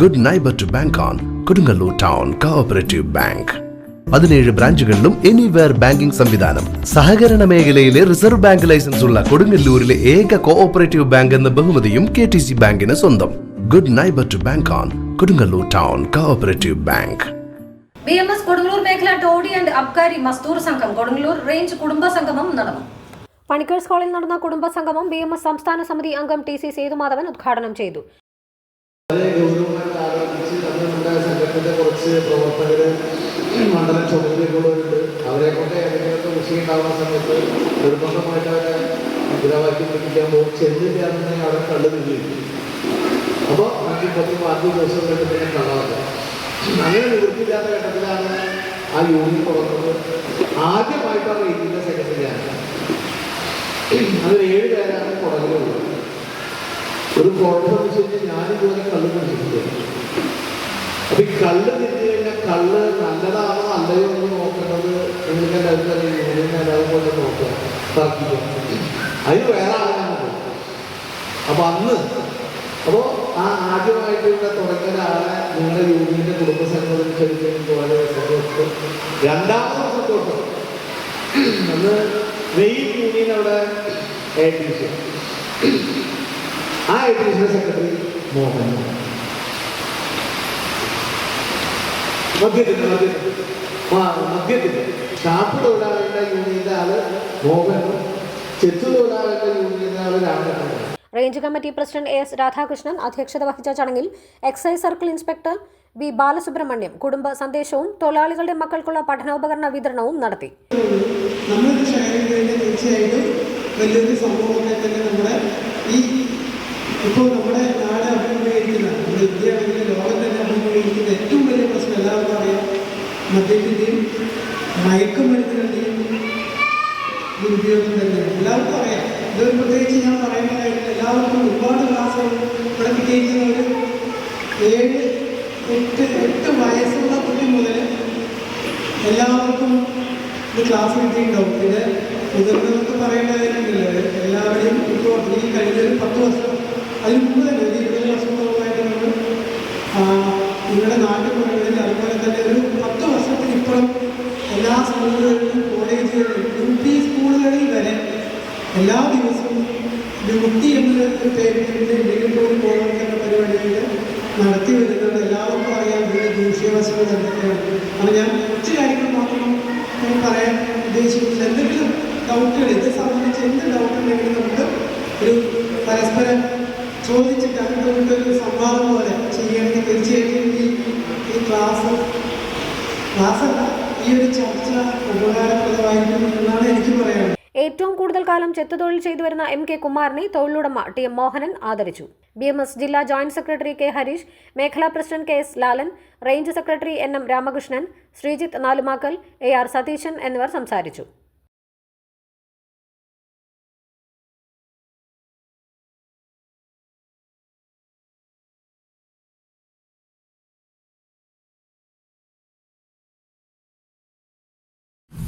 Good neighbour to bank on Kodungallur town cooperative bank പതിനേഴ് ബ്രാഞ്ചുകളിലും anywhere banking സംവിധാനം സഹകരണ മേഖലയിലെ റിസർവ് ബാങ്ക് ലൈസൻസ് ഉള്ള കൊടുങ്ങല്ലൂരിലെ ഏക കോഓപ്പറേറ്റീവ് ബാങ്ക് എന്ന ബഹുമതിയും കെ ടി സി ബാങ്കിന് സ്വന്തം good neighbour to bank on Kodungallur town cooperative bank B M S Kodungallur മേഖല ടോഡി ആൻഡ് അബ്കാരി മസ്തൂർ സംഘം കൊടുങ്ങല്ലൂർ റേഞ്ച് കുടുംബ സംഗമം നടന്നു പണിക്കേഴ്സ് ഹാളിൽ നടന്ന കുടുംബ സംഗമം ബി എം എസ് സംസ്ഥാന സമിതി അംഗം ടി സി സേതുമാധവൻ ഉദ്ഘാടനം ചെയ്തു സംഘത്തിൻ്റെ കുറച്ച് പ്രവർത്തകർ മണ്ഡലം ചുമതലയുള്ളവരുണ്ട് അവരെ കൊണ്ട് ഏതെങ്കിലുമൊക്കെ വിഷയം ഉണ്ടാവുന്ന സമയത്ത് നിർബന്ധമായിട്ട് അവരെ മുദ്രാവാക്യം പിടിക്കാൻ പോകും ചെന്നില്ല എന്നുണ്ടെങ്കിൽ അവിടെ കണ്ടു നിന്നിരിക്കും അപ്പോൾ നമുക്ക് പത്തും പാർട്ടി ദിവസം കണ്ട് പിന്നെ കാണാറില്ല അങ്ങനെ നിവൃത്തിയില്ലാത്ത ഘട്ടത്തിലാണ് ആ യൂണിയൻ തുറന്നത് ആദ്യമായിട്ടാണ് ആ സെക്രട്ടറിയാണ് അതിൽ ഏഴ് പേരാണ് പുറകിലുള്ളത് ഒരു കുഴപ്പമെന്ന് വെച്ച് കഴിഞ്ഞാൽ ഞാനിതുവരെ കള്ളു പിടിച്ചിട്ടുണ്ട് അപ്പൊ ഈ കള്ള് തിരിച്ചു കഴിഞ്ഞാൽ കള്ള് നല്ലതാണോ അല്ലയോ എന്ന് നോക്കേണ്ടത് നിങ്ങൾക്ക് എല്ലാവർക്കും അറിയാം ഇവിടെയും എല്ലാവരും നോക്കുക അതിന് വേറെ ആളാണ് അപ്പൊ അന്ന് അപ്പോ ആ ആദ്യമായിട്ട് ഇവിടെ തുടങ്ങിയ ഒരാളെ നിങ്ങളുടെ യൂണിയന്റെ കുടുംബ സംഘം പോലെ സന്തോഷം രണ്ടാമത്തെ സന്തോഷം അന്ന് മെയിൻ യൂണിയൻ അവിടെ എ ടി ആ എ ടി സെക്രട്ടറി മോഹൻ മദ്യത്തിന് മദ്യത്തിന് ആ മദ്യത്തിന് ഷാപ്പ് തൊഴിലാളികളുടെ യൂണിയന്റെ ആള് മോഹനും ചെത്തു തൊഴിലാളികളുടെ യൂണിയന്റെ ആള് രാമനാണ് range committee president A S Radhakrishnan അധ്യക്ഷത വഹിച്ച ചടങ്ങിൽ excise circle inspector V Balasubramaniam കുടുംബ സന്ദേശവും തൊഴിലാളികളുടെ മക്കൾക്കുള്ള പഠനോപകരണ വിതരണവും നടത്തി തീർച്ചയായിട്ടും വലിയൊരു സംഭവമൊക്കെ തന്നെ നമ്മുടെ ഈ ഇപ്പോൾ നമ്മുടെ നാട് അഭിമുഖീകരിക്കുന്ന ഇന്ത്യ മദ്യത്തിൻ്റെയും മയക്കുമരുന്നിൻ്റെയും ഈ ഉപയോഗം തന്നെ എല്ലാവർക്കും അറിയാം ഇതൊരു പ്രത്യേകിച്ച് ഞാൻ പറയുന്ന കാര്യത്തിൽ എല്ലാവർക്കും ഒരുപാട് ക്ലാസ്സുകൾ ഇവിടെ കിട്ടിയിരിക്കുന്ന ഏഴ് എട്ട് എട്ട് വയസ്സുള്ള കുട്ടി മുതൽ എല്ലാവർക്കും ഇത് ക്ലാസ് കിട്ടിയിട്ടുണ്ടാവും പിന്നെ മുതിർന്നവർക്ക് പറയേണ്ട കാര്യമില്ല എല്ലാവരെയും ഇപ്പോൾ ഈ കഴിഞ്ഞ ഒരു പത്ത് വർഷം അതിന് മുമ്പ് തന്നെ ഒരു ഇരുപത് വർഷത്തോളമായിട്ട് നമ്മൾ നിങ്ങളുടെ നാട്ടിൽ സ്കൂളുകളിലും കോളേജുകളിലും യു പി സ്കൂളുകളിൽ വരെ എല്ലാ ദിവസവും വിമുക്തി എന്ന പേരിൻ്റെ വിളിക്കോട് കോളേജ് പരിപാടികൾ നടത്തി വരുന്നത് എല്ലാവർക്കും അറിയാം ഇതിൻ്റെ ദൂഷ്യവശങ്ങൾ എന്തൊക്കെയാണ് അപ്പം ഞാൻ കുറച്ച് കാര്യങ്ങൾ മാത്രം പറയാൻ ഉദ്ദേശിക്കുന്നത് എന്തെങ്കിലും ഡൗട്ടുകൾ ഇത് സംബന്ധിച്ച് എന്ത് ഡൗട്ട് ഉണ്ടെങ്കിലും നമുക്ക് ഒരു പരസ്പരം ചോദിച്ചിട്ട് അതിൻ്റെ ഒരു സംവാദം പോലെ ചെയ്യണമെങ്കിൽ തീർച്ചയായിട്ടും ഈ ക്ലാസ് ക്ലാസ്സല്ല ഏറ്റവും കൂടുതൽ കാലം ചെത്തുതൊഴിൽ ചെയ്തു വരുന്ന എം കെ കുമാറിനെ തൊഴിലുടമ ടി എം മോഹനൻ ആദരിച്ചു ബി എം എസ് ജില്ലാ ജോയിന്റ് സെക്രട്ടറി കെ ഹരീഷ് മേഖലാ president K S Lalan range secretary N M Ramakrishnan Sreejith Nalumakkal A R Satheesan എന്നിവർ സംസാരിച്ചു